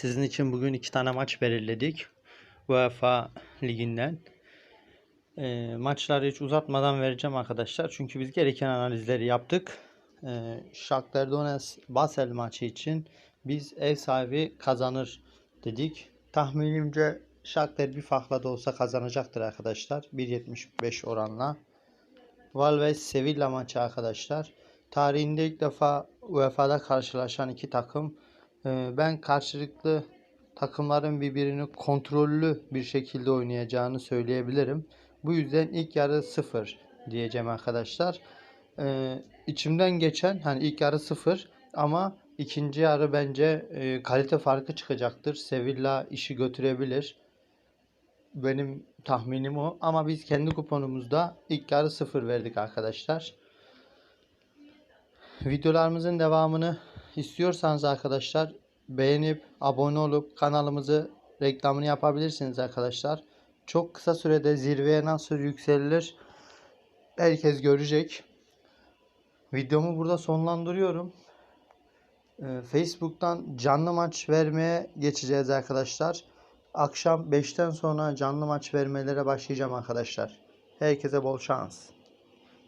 Sizin için bugün iki tane maç belirledik. UEFA liginden. Ee, maçları hiç uzatmadan vereceğim arkadaşlar. Çünkü biz gereken analizleri yaptık. Ee, Shakhtar Donetsk Basel maçı için biz ev sahibi kazanır dedik. Tahminimce Shakhtar bir farkla da olsa kazanacaktır arkadaşlar. 1.75 oranla. Valves Sevilla maçı arkadaşlar. Tarihinde ilk defa UEFA'da karşılaşan iki takım. Ee, Ben karşılıklı takımların birbirini kontrollü bir şekilde oynayacağını söyleyebilirim. Bu yüzden ilk yarı sıfır diyeceğim arkadaşlar. Ee, içimden geçen hani ilk yarı sıfır ama ikinci yarı bence e, kalite farkı çıkacaktır. Sevilla işi götürebilir. Benim tahminim o. Ama biz kendi kuponumuzda ilk yarı sıfır verdik arkadaşlar. Videolarımızın devamını istiyorsanız arkadaşlar beğenip abone olup kanalımızı reklamını yapabilirsiniz arkadaşlar. Çok kısa sürede zirveye nasıl yükselilir herkes görecek. Videomu burada sonlandırıyorum. Ee, Facebook'tan canlı maç vermeye geçeceğiz arkadaşlar. Akşam 5'ten sonra canlı maç vermelere başlayacağım arkadaşlar. Herkese bol şans.